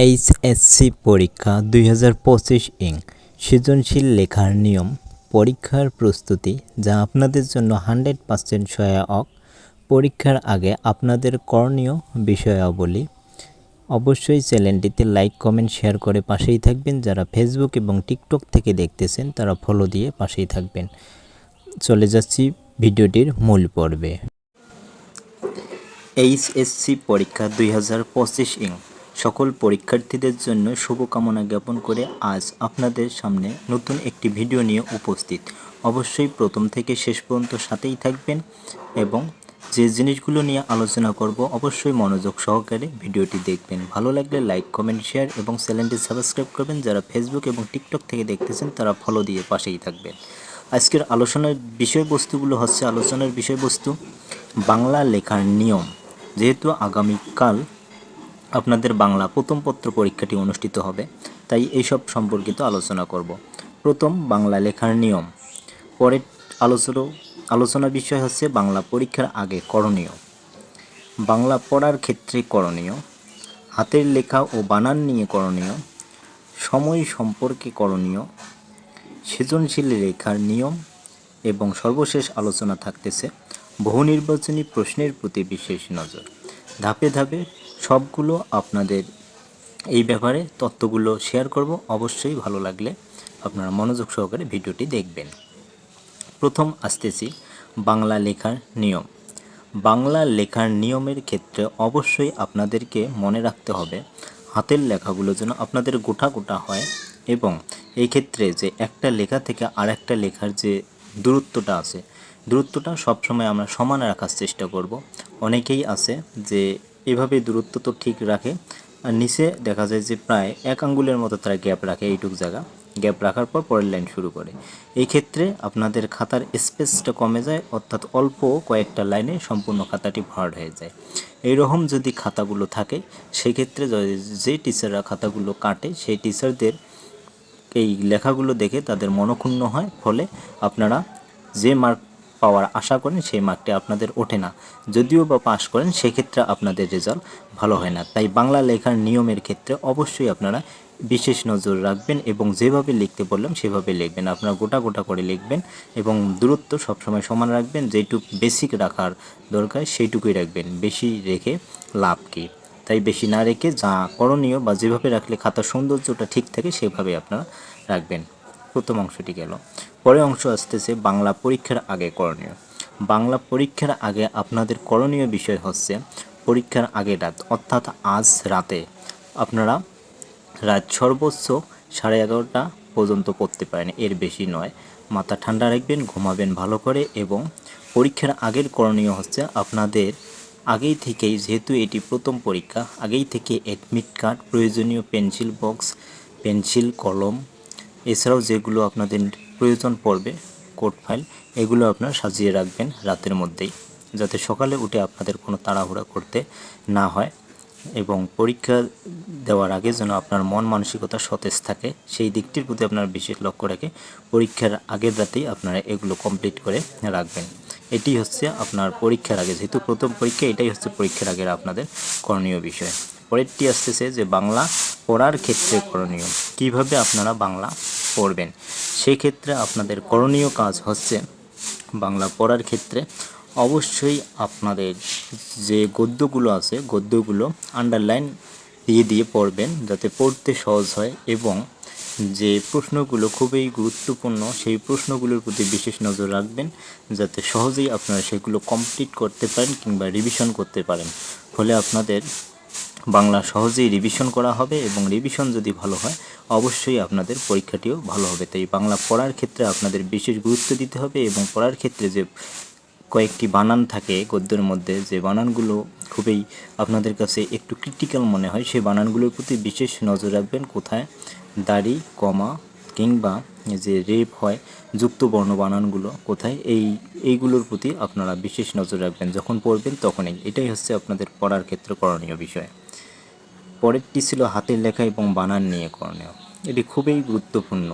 HSC পরীক্ষা দুই হাজার পঁচিশ ইং। সৃজনশীল লেখার নিয়ম, পরীক্ষার প্রস্তুতি যা আপনাদের জন্য হান্ড্রেড পার্সেন্ট সহায়ক। পরীক্ষার আগে আপনাদের করণীয় বিষয়াবলী। অবশ্যই চ্যানেলটিতে লাইক, কমেন্ট, শেয়ার করে পাশেই থাকবেন। যারা ফেসবুক এবং টিকটক থেকে দেখতেছেন, তারা ফলো দিয়ে পাশেই থাকবেন। চলে যাচ্ছি ভিডিওটির মূল পর্বে। এইচএসসি পরীক্ষা দুই হাজার পঁচিশ ইং। সকল পরীক্ষার্থীদের জন্য শুভকামনা জ্ঞাপন করে আজ আপনাদের সামনে নতুন একটি ভিডিও নিয়ে উপস্থিত। অবশ্যই প্রথম থেকে শেষ পর্যন্ত সাথেই থাকবেন এবং যে জিনিসগুলো নিয়ে আলোচনা করব অবশ্যই মনোযোগ সহকারে ভিডিওটি দেখবেন। ভালো লাগলে লাইক, কমেন্ট, শেয়ার এবং চ্যানেলটি সাবস্ক্রাইব করবেন। যারা ফেসবুক এবং টিকটক থেকে দেখতেছেন, তারা ফলো দিয়ে পাশেই থাকবেন। আজকের আলোচনার বিষয়বস্তুগুলো হচ্ছে আলোচনার বিষয়বস্তু, বাংলা লেখার নিয়ম। যেহেতু আগামীকাল আপনাদের বাংলা প্রথম পত্র পরীক্ষাটি অনুষ্ঠিত হবে, তাই এইসব সম্পর্কিত আলোচনা করব। প্রথম, বাংলা লেখার নিয়ম। পরের আলোচনা আলোচনা বিষয় হচ্ছে বাংলা পরীক্ষার আগে করণীয়। বাংলা পড়ার ক্ষেত্রে করণীয়। হাতের লেখা ও বানান নিয়ে করণীয়। সময় সম্পর্কে করণীয়। সৃজনশীল লেখার নিয়ম এবং সর্বশেষ আলোচনা থাকতেছে বহু নির্বাচনী প্রশ্নের প্রতি বিশেষ নজর। ধাপে ধাপে সবগুলো আপনাদের এই ব্যাপারে তথ্যগুলো শেয়ার করব। অবশ্যই ভালো লাগলে আপনারা মনোযোগ সহকারে ভিডিওটি দেখবেন। প্রথম আসতেছি বাংলা লেখার নিয়ম। বাংলা লেখার নিয়মের ক্ষেত্রে অবশ্যই আপনাদেরকে মনে রাখতে হবে, হাতের লেখাগুলো যেন আপনাদের গোটা গোটা হয় এবং এই ক্ষেত্রে যে একটা লেখা থেকে আর একটা লেখার যে দূরত্বটা আছে, দূরত্বটা সবসময় আমরা সমান রাখার চেষ্টা করব। অনেকেই আছে যে এভাবে দূরত্ব তো ঠিক রাখে। আর নিচে দেখা যায় যে প্রায় এক আঙ্গুলের মতো তারা গ্যাপ রাখে এইটুক জায়গা। গ্যাপ রাখার পর পরের লাইন শুরু করে। এই ক্ষেত্রে আপনাদের খাতার স্পেসটা কমে যায়, অর্থাৎ অল্প কয়েকটা লাইনে সম্পূর্ণ খাতাটি ভরাট হয়ে যায়। এই রকম যদি খাতাগুলো থাকে, সেক্ষেত্রে যে টিচাররা খাতাগুলো কাটে, সেই টিচারদের এই লেখাগুলো দেখে তাদের মনক্ষুণ্ণ হয়। ফলে আপনারা যে মার্ক পাওয়ার আশা করেন সেই মার্কটি আপনাদের ওঠে না। যদিও বা পাশ করেন, সেক্ষেত্রে আপনাদের রেজাল্ট ভালো হয় না। তাই বাংলা লেখার নিয়মের ক্ষেত্রে অবশ্যই আপনারা বিশেষ নজর রাখবেন এবং যেভাবে লিখতে বললাম, সেভাবে লিখবেন। আপনারা গোটা গোটা করে লিখবেন এবং দূরত্ব সবসময় সমান রাখবেন। যেটুক বেসিক রাখার দরকার, সেইটুকুই রাখবেন। বেশি রেখে লাভ কী? তাই বেশি না রেখে যা করণীয় বা যেভাবে রাখলে খাতার সৌন্দর্যটা ঠিক থাকে, সেভাবে আপনারা রাখবেন। প্রথম অংশটি গেল। পরের অংশ আসতেছে বাংলা পরীক্ষার আগে করণীয়। বাংলা পরীক্ষার আগে আপনাদের করণীয় বিষয় হচ্ছে পরীক্ষার আগে রাত, অর্থাৎ আজ রাতে। আপনারা রাত সর্বোচ্চ সাড়ে এগারোটা পর্যন্ত পড়তে পারেন, এর বেশি নয়। মাথা ঠান্ডা রাখবেন, ঘুমাবেন ভালো করে এবং পরীক্ষার আগের করণীয় হচ্ছে আপনাদের আগেই থেকেই, যেহেতু এটি প্রথম পরীক্ষা, আগেই থেকে অ্যাডমিট কার্ড, প্রয়োজনীয় পেন্সিল বক্স, পেন্সিল, কলম, এছাড়াও যেগুলো আপনাদের প্রয়োজন পড়বে কোড ফাইল, এগুলো আপনারা সাজিয়ে রাখবেন রাতের মধ্যেই, যাতে সকালে উঠে আপনাদের কোনো তাড়াহুড়া করতে না হয় এবং পরীক্ষা দেওয়ার আগে যেন আপনার মন মানসিকতা সতেজ থাকে। সেই দিকটির প্রতি আপনার বিশেষ লক্ষ্য রেখে পরীক্ষার আগের রাতেই আপনারা এগুলো কমপ্লিট করে রাখবেন। এটি হচ্ছে আপনার পরীক্ষার আগে, যেহেতু প্রথম পরীক্ষা, এটাই হচ্ছে পরীক্ষার আগের আপনাদের করণীয় বিষয়। পরেরটি আসতেছে যে বাংলা পড়ার ক্ষেত্রে করণীয়। কীভাবে আপনারা বাংলা পড়বেন। সেক্ষেত্রে আপনাদের করণীয় কাজ হচ্ছে বাংলা পড়ার ক্ষেত্রে অবশ্যই আপনাদের যে গদ্যগুলো আছে, গদ্যগুলো আন্ডারলাইন দিয়ে দিয়ে পড়বেন যাতে পড়তে সহজ হয় এবং যে প্রশ্নগুলো খুবই গুরুত্বপূর্ণ সেই প্রশ্নগুলোর প্রতি বিশেষ নজর রাখবেন যাতে সহজেই আপনারা সেগুলো কমপ্লিট করতে পারেন কিংবা রিভিশন করতে পারেন। ফলে আপনাদের বাংলা সহজেই রিভিশন করা হবে এবং রিভিশন যদি ভালো হয়, অবশ্যই আপনাদের পরীক্ষাটিও ভালো হবে। তাই বাংলা পড়ার ক্ষেত্রে আপনাদের বিশেষ গুরুত্ব দিতে হবে এবং পড়ার ক্ষেত্রে যে কয়েকটি বানান থাকে গদ্যের মধ্যে, যে বানানগুলো খুবই আপনাদের কাছে একটু ক্রিটিক্যাল মনে হয়, সেই বানানগুলোর প্রতি বিশেষ নজর রাখবেন। কোথায়? দাড়ি, কমা কিংবা যে রেপ হয়, যুক্ত বর্ণ বানানগুলো কোথায়? এই, এইগুলোর প্রতি আপনারা বিশেষ নজর রাখবেন। যখন পড়বেন তখনই। এটাই হচ্ছে আপনাদের পড়ার ক্ষেত্রে করণীয় বিষয়। পরেরটি ছিল হাতের লেখা এবং বানান নিয়ে করণীয়। এটি খুবই গুরুত্বপূর্ণ।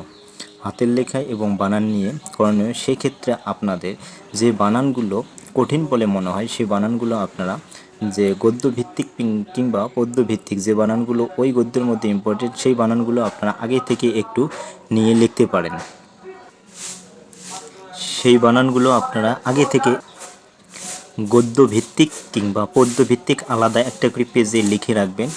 হাতের লেখা এবং বানান নিয়ে করণীয়, সেক্ষেত্রে আপনাদের যে বানানগুলো কঠিন বলে মনে হয়, সেই বানানগুলো আপনারা যে গদ্যভিত্তিক কিংবা পদ্যভিত্তিক যে বানানগুলো ওই গদ্যের মধ্যে ইম্পর্টেন্ট সেই বানানগুলো আপনারা আগে থেকে একটু নিয়ে লিখতে পারেন। সেই বানানগুলো আপনারা আগে থেকে গদ্যভিত্তিক কিংবা পদ্যভিত্তিক আলাদা একটা করে পেজে লিখে রাখবেন,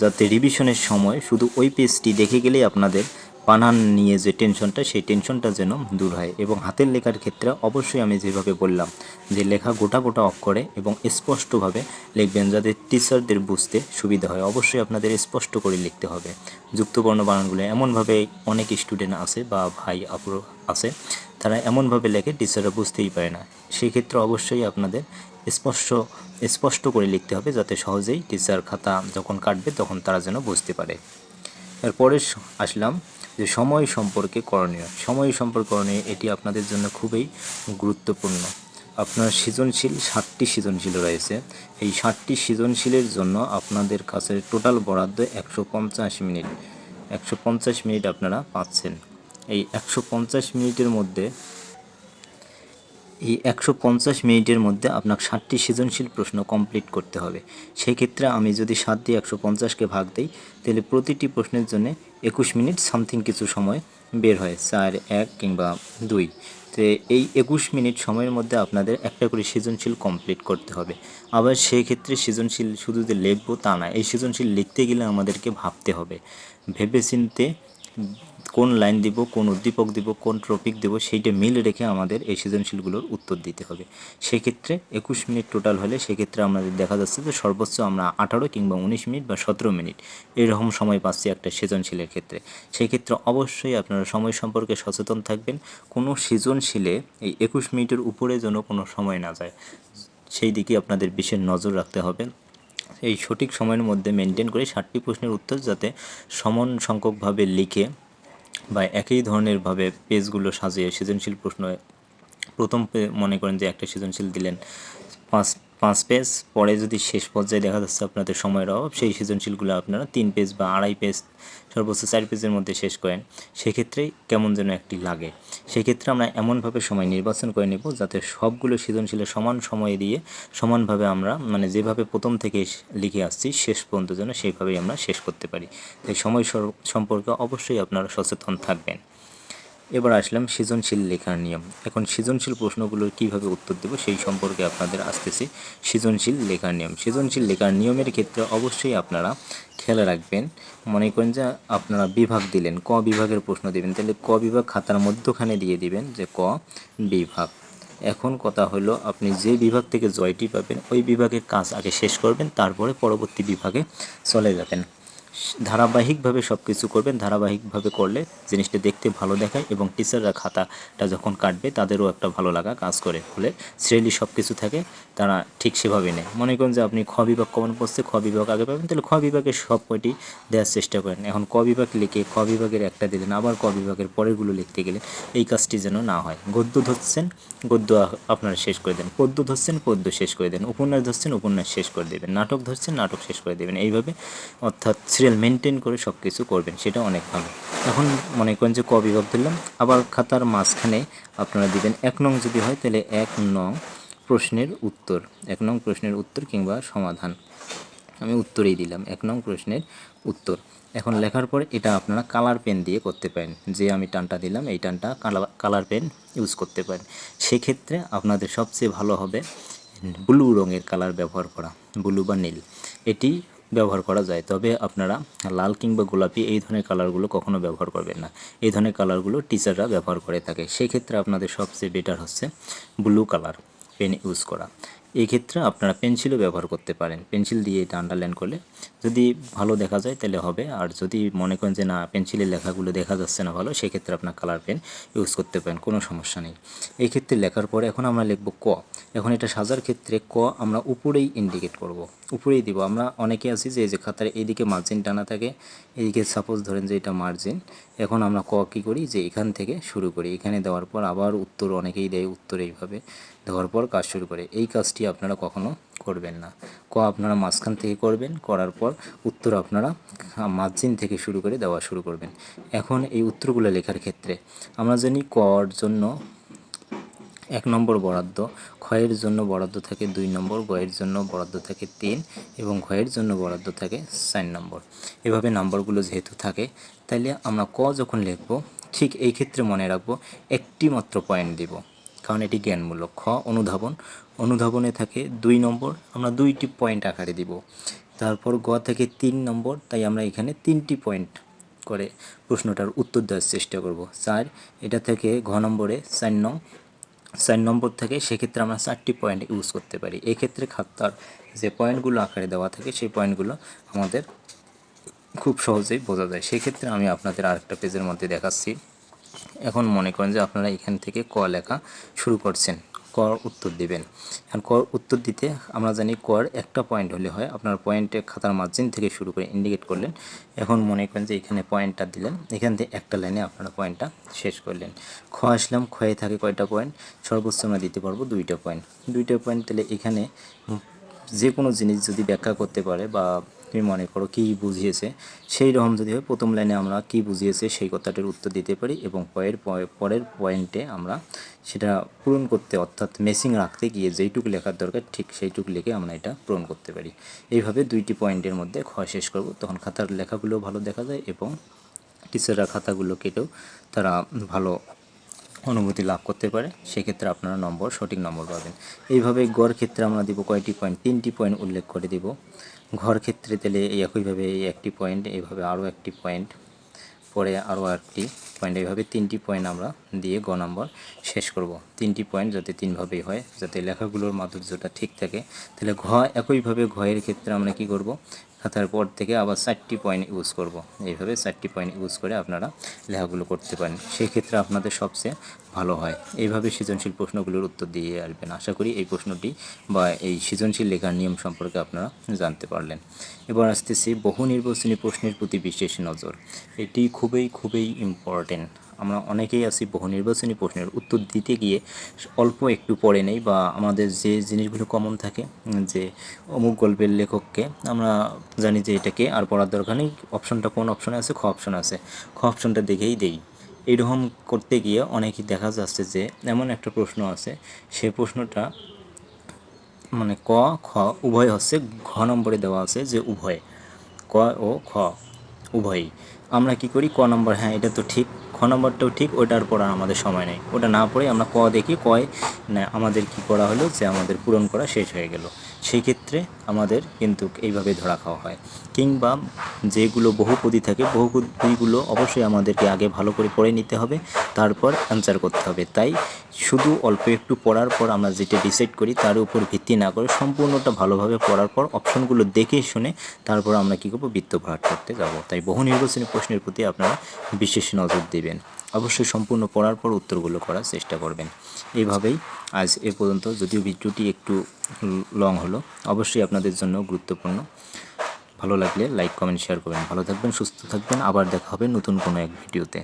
যাতে রিভিশনের সময় শুধু ওই পেজটি দেখে গেলেই আপনাদের বানান নিয়ে যে টেনশনটা সেই টেনশনটা যেন দূর হয়। এবং হাতের লেখার ক্ষেত্রে অবশ্যই আমি যেভাবে বললাম যে লেখা গোটা গোটা অক্ষরে এবং স্পষ্টভাবে লিখবেন, যাতে টিচারদের বুঝতে সুবিধা হয়। অবশ্যই আপনাদের স্পষ্ট করে লিখতে হবে। যুক্তবর্ণ বানানগুলো এমনভাবে অনেক স্টুডেন্ট আছে বা ভাই আপুর আছে তারা এমনভাবে লেখে টিচাররা বুঝতেই পারে না। সেই ক্ষেত্রে অবশ্যই আপনাদের স্পষ্ট স্পষ্ট করে লিখতে হবে যাতে সহজেই টিচার খাতা যখন কাটবে তখন তারা যেন বুঝতে পারে। এরপরে আসলাম যে সময় সম্পর্কে করণীয়। সময় সম্পর্কে করণীয়, এটি আপনাদের জন্য খুবই গুরুত্বপূর্ণ। আপনার সৃজনশীল ষাটটি সৃজনশীল রয়েছে। এই ষাটটি সৃজনশীলের জন্য আপনাদের কাছে টোটাল বরাদ্দ একশো পঞ্চাশ মিনিট। একশো পঞ্চাশ মিনিট আপনারা পাচ্ছেন। এই একশো পঞ্চাশ মিনিটের মধ্যে, এই একশো পঞ্চাশ মিনিটের মধ্যে আপনার ষাটটি সৃজনশীল প্রশ্ন কমপ্লিট করতে হবে। সেই ক্ষেত্রে আমি যদি সাত দিয়ে একশো পঞ্চাশকে ভাগ দিই, তাহলে প্রতিটি প্রশ্নের জন্য একুশ মিনিট সামথিং কিছু সময় বের হয়, চার, এক কিংবা দুই। তো এই একুশ মিনিট সময়ের মধ্যে আপনাদের একটা করে সৃজনশীল কমপ্লিট করতে হবে। আবার সেই ক্ষেত্রে সৃজনশীল শুধু যে লিখব তা না, এই সৃজনশীল লিখতে গেলে আমাদেরকে ভাবতে হবে। ভেবে চিনতে কোন লাইন দিব, কোন উদ্দীপক দিব, কোন টপিক দিব, সেইটা মিল রেখে আমাদের এই সৃজনশীলগুলোর উত্তর দিতে হবে। সেক্ষেত্রে একুশ মিনিট টোটাল হলে সেক্ষেত্রে আমাদের দেখা যাচ্ছে যে সর্বোচ্চ আমরা আঠারো কিংবা উনিশ মিনিট বা সতেরো মিনিট এরকম সময় পাচ্ছি একটা সৃজনশীলের ক্ষেত্রে। সেক্ষেত্রে অবশ্যই আপনারা সময় সম্পর্কে সচেতন থাকবেন। কোনো সৃজনশীলে এই একুশ মিনিটের উপরে যেন কোনো সময় না যায়, সেই দিকে আপনাদের বিশেষ নজর রাখতে হবে। এই সঠিক সময়ের মধ্যে মেনটেন করে ষাটটি প্রশ্নের উত্তর যাতে সমান সংখ্যকভাবে লিখে বা একই ধরনেরভাবে পেজগুলো সাজিয়ে সৃজনশীল প্রশ্ন প্রথম মনে করেন যে একটা সৃজনশীল দিলেন। পাঁচ পাঁচ পেজ পরে যদি শেষ পর্যায়ে দেখা যাচ্ছে আপনাদের সময়ের অভাব, সেই সৃজনশীলগুলো আপনারা তিন পেজ বা আড়াই পেজ সর্বোচ্চ চার পেজের মধ্যে শেষ করেন। সেক্ষেত্রে কেমন যেন একটি লাগে। সেক্ষেত্রে আমরা এমনভাবে সময় নির্বাচন করে নেব যাতে সবগুলো সৃজনশীলের সমান সময় দিয়ে, সমানভাবে আমরা মানে যেভাবে প্রথম থেকে লিখে আসছি, শেষ পর্যন্ত যেন সেইভাবেই আমরা শেষ করতে পারি। তাই সময় সম্পর্কে অবশ্যই আপনারা সচেতন থাকবেন। এবার আসলাম সৃজনশীল লেখার নিয়ম। এখন সৃজনশীল প্রশ্নগুলোর কীভাবে উত্তর দেব সেই সম্পর্কে আপনাদের আসতেছি সৃজনশীল লেখার নিয়ম। সৃজনশীল লেখার নিয়মের ক্ষেত্রে অবশ্যই আপনারা খেয়াল রাখবেন। মনে করেন যে আপনারা বিভাগ দিলেন, ক বিভাগের প্রশ্ন দিবেন, তাহলে ক বিভাগ খাতার মধ্যখানে দিয়ে দিবেন যে ক বিভাগ। এখন কথা হলো আপনি যে বিভাগ থেকে জয়টি পাবেন, ওই বিভাগের কাজ আগে শেষ করবেন, তারপরে পরবর্তী বিভাগে চলে যাবেন। ধারাবাহিকভাবে সব কিছু করবেন, ধারাবাহিকভাবে করলে জিনিসটা দেখতে ভালো দেখায় এবং টিচাররা খাতাটা যখন কাটবে তাদেরও একটা ভালো লাগা কাজ করে। ফলে শ্রেণি সব কিছু থাকে, তারা ঠিক সেভাবে নেয়। মনে করেন যে আপনি খ বিভাগ কমন পড়ছে, খ বিভাগ আগে পাবেন, তাহলে খ বিভাগের সব কয়টি দেওয়ার চেষ্টা করেন। এখন ক বিভাগ লিখে খ বিভাগের একটা দিলেন আবার ক বিভাগের পরেরগুলো লিখতে গেলে এই কাজটি যেন না হয়। গদ্য ধরছেন, গদ্য আপনারা শেষ করে দেন। পদ্য ধরছেন, পদ্য শেষ করে দেন। উপন্যাস ধরছেন, উপন্যাস শেষ করে দেবেন। নাটক ধরছেন, নাটক শেষ করে দেবেন। এইভাবে অর্থাৎ সিরিয়াল মেনটেন করে সব কিছু করবেন, সেটা অনেক ভালো। এখন মনে করেন যে ক বিভাগ দিলাম আবার খাতার মাঝখানে আপনারা দিবেন এক নং যদি হয়, তাহলে এক নং প্রশ্নের উত্তর, এক নং প্রশ্নের উত্তর কিংবা সমাধান। আমি উত্তরেই দিলাম, এক নং প্রশ্নের উত্তর। এখন লেখার পর এটা আপনারা কালার পেন দিয়ে করতে পারেন, যে আমি টানটা দিলাম, এই টানটা কালার পেন ইউজ করতে পারেন। সেক্ষেত্রে আপনাদের সবচেয়ে ভালো হবে ব্লু রঙের কালার ব্যবহার করা ব্লু বা নীল। এটি ব্যবহার করা যায়। তবে আপনারা লাল কিংবা গোলাপি এই ধরনের কালারগুলো কখনো ব্যবহার করবেন না। এই ধরনের কালারগুলো টিচাররা ব্যবহার করে থাকে। সেক্ষেত্রে আপনাদের সবচেয়ে বেটার হচ্ছে ব্লু কালার পেন ইউজ করা। এই ক্ষেত্রে আপনারা পেন্সিলও ব্যবহার করতে পারেন। পেন্সিল দিয়ে এটা আন্ডারলাইন করলে যদি ভালো দেখা যায় তাহলে হবে। আর যদি মনে করেন যে না পেন্সিলের লেখাগুলো দেখা যাচ্ছে না ভালো, সেক্ষেত্রে আপনার কালার পেন ইউজ করতে পারেন। কোনো সমস্যা নেই। এই ক্ষেত্রে লেখার পরে এখন আমরা লিখব ক। এখন এটা সাজার ক্ষেত্রে ক আমরা উপরেই ইন্ডিকেট করব। উপরেই দিব। আমরা অনেকে আছি যে, এই যে খাতার এইদিকে মার্জিন টানা থাকে, এইদিকে সাপোজ ধরেন যে, এটা মার্জিন এখন আমরা ক কী করি? যে, এখান থেকে শুরু করি। এখানে দেওয়ার পর আবার উত্তর অনেকেই দেয় উত্তর এইভাবে। দেওয়ার পর কাজ শুরু করে। এই কাজটি আপনারা কখনো করবেন না। ক আপনারা মাঝখান থেকে করবেন, করার পর উত্তর আপনারা মার্জিন থেকে শুরু করে দেওয়া শুরু করবেন। এখন এই উত্তরগুলো লেখার ক্ষেত্রে আমরা জানি কর জন্য এক নম্বর বরাদ্দ, ক্ষয়ের জন্য বরাদ্দ থাকে দুই নম্বর, গয়ের জন্য বরাদ্দ থাকে তিন এবং ঘয়ের জন্য বরাদ্দ থাকে চার নম্বর। এভাবে নাম্বারগুলো যেহেতু থাকে, তাইলে আমরা ক যখন লিখব, ঠিক এই ক্ষেত্রে মনে রাখব একটি মাত্র পয়েন্ট দিব। কারণ এটি জ্ঞানমূলক। খ, অনুধাবন। অনুধাবনে থাকে দুই নম্বর, আমরা দুইটি পয়েন্ট আকারে দিব। তারপর গ থেকে তিন নম্বর, তাই আমরা এখানে তিনটি পয়েন্ট করে প্রশ্নটার উত্তর দেওয়ার চেষ্টা করব। চার, এটা থেকে ঘ নম্বরে চার নং চার নম্বর থাকে, সেক্ষেত্রে আমরা চারটি পয়েন্ট ইউজ করতে পারি। এক্ষেত্রে খাতার যে পয়েন্টগুলো আকারে দেওয়া থাকে, সেই পয়েন্টগুলো আমাদের খুব সহজেই বোঝা যায়। সেক্ষেত্রে আমি আপনাদের আরেকটা পেজের মধ্যে দেখাচ্ছি। এখন মনে করেন যে আপনারা এখান থেকে ক লেখা শুরু করছেন। কর উত্তর দিবেন। এখন কর উত্তর দিতে আমরা জানি কর একটা পয়েন্ট হলে হয়। আপনার পয়েন্টে খাতার মার্জিন থেকে শুরু করে ইন্ডিকেট করলেন। এখন মনে করেন যে এখানে পয়েন্টটা দিলেন। এখান থেকে একটা লাইনে আপনারা পয়েন্টটা শেষ করলেন। খ আসলাম ক্ষয়ে থাকে কয়টা পয়েন্ট সর্বোচ্চ আমরা দিতে পারব দুইটা পয়েন্ট দুইটা পয়েন্ট তাহলে এখানে যে কোনো জিনিস যদি ব্যাখ্যা করতে পারে বা তুমি মনে করো কী বুঝিয়েছে, সেই রকম যদি হয় প্রথম লাইনে আমরা কী বুঝিয়েছে সেই কথাটার উত্তর দিতে পারি এবং পয়ে- পরের পয়েন্টে আমরা সেটা পূরণ করতে অর্থাৎ মেসিং রাখতে গিয়ে যেইটুকু লেখার দরকার ঠিক সেইটুকু লিখে আমরা এটা পূরণ করতে পারি। এইভাবে দুইটি পয়েন্টের মধ্যে খ শেষ করব, তখন খাতার লেখাগুলো ভালো দেখা যায় এবং টিচাররা খাতাগুলো কেটেও তারা ভালো অনুভূতি লাভ করতে পারে। সেক্ষেত্রে আপনারা নম্বর, সঠিক নম্বর পাবেন। এইভাবে গড় ক্ষেত্রে আমরা দিব কয়টি পয়েন্ট? তিনটি পয়েন্ট উল্লেখ করে দিব। ঘর ক্ষেত্রে তাহলে এই একইভাবে এই একটি পয়েন্ট এইভাবে আরও একটি পয়েন্ট পরে আরও একটি পয়েন্ট এইভাবে তিনটি পয়েন্ট আমরা দিয়ে গ নম্বর শেষ করব। তিনটি পয়েন্ট যাতে তিনভাবেই হয়, যাতে লেখাগুলোর মাধুর্যটা ঠিক থাকে। তাহলে ঘ একইভাবে ঘয়ের ক্ষেত্রে আমরা কি করব? খাতার পর থেকে আবার চারটি পয়েন্ট ইউজ করব। এইভাবে চারটি পয়েন্ট ইউজ করে আপনারা লেখাগুলো করতে পারেন। সেই ক্ষেত্রে আপনাদের সবচেয়ে ভালো হয়। এইভাবে সৃজনশীল প্রশ্নগুলোর উত্তর দিয়ে আসবেন। আশা করি এই প্রশ্নটি বা এই সৃজনশীল লেখার নিয়ম সম্পর্কে আপনারা জানতে পারলেন। এবার আসতেছি বহু নির্বাচনী প্রশ্নের প্রতি বিশেষ নজর। এটি খুবই খুবই ইম্পর্টেন্ট আমরা অনেকেই আছি বহু নির্বাচনী প্রশ্নের উত্তর দিতে গিয়ে অল্প একটু পড়ে নেই বা আমাদের যে জিনিসগুলো কমন থাকে, যে অমুক গল্পের লেখককে আমরা জানি যে এটাকে আর পড়ার দরকার নেই অপশনটা কোন অপশনে আছে, খ অপশন আছে। খ অপশনটা দেখেই দেই। এইরকম করতে গিয়ে অনেকেই দেখা যাচ্ছে যে এমন একটা প্রশ্ন আছে, সে প্রশ্নটা মানে ক, খ, উভয় হচ্ছে, ঘ নম্বরে দেওয়া আছে যে উভয়, ক ও খ। উভয়ই। আমরা কি করি? ক নম্বর হ্যাঁ এটা তো ঠিক। খ নম্বরটাও ঠিক, ওটার পড়ার আমাদের সময় নেই। ওটা না পড়ে আমরা ক দেখি, কয় না আমাদের কি করা হলো যে আমাদের পূরণ করা শেষ হয়ে গেল। সেই ক্ষেত্রে আমাদের কিন্তু এইভাবে ধরা খাওয়া হয়। কিংবা যেগুলো বহুপদী থাকে, বহুপদীগুলো অবশ্যই আমাদেরকে আগে ভালো করে পড়ে নিতে হবে, তারপর অ্যান্সার করতে হবে। তাই শুধু অল্প একটু পড়ার পর আমরা যেটা ডিসাইড করি, তার উপর ভিত্তি না করে সম্পূর্ণটা ভালোভাবে পড়ার পর অপশনগুলো দেখে শুনে তারপর আমরা কী করব বৃত্ত ভরাট করতে যাব। তাই বহু নির্বাচনী প্রশ্নের প্রতি আপনারা বিশেষ নজর দেবেন। অবশ্যই সম্পূর্ণ পড়ার পর উত্তরগুলো করার চেষ্টা করবেন। এইভাবেই আজ এ পর্যন্ত। যদিও ভিডিওটি একটু লং হলো, অবশ্যই আপনাদের জন্য গুরুত্বপূর্ণ। ভালো লাগলে লাইক কমেন্ট শেয়ার করবেন। ভালো থাকবেন, সুস্থ থাকবেন। আবার দেখা হবে নতুন কোনো এক ভিডিওতে।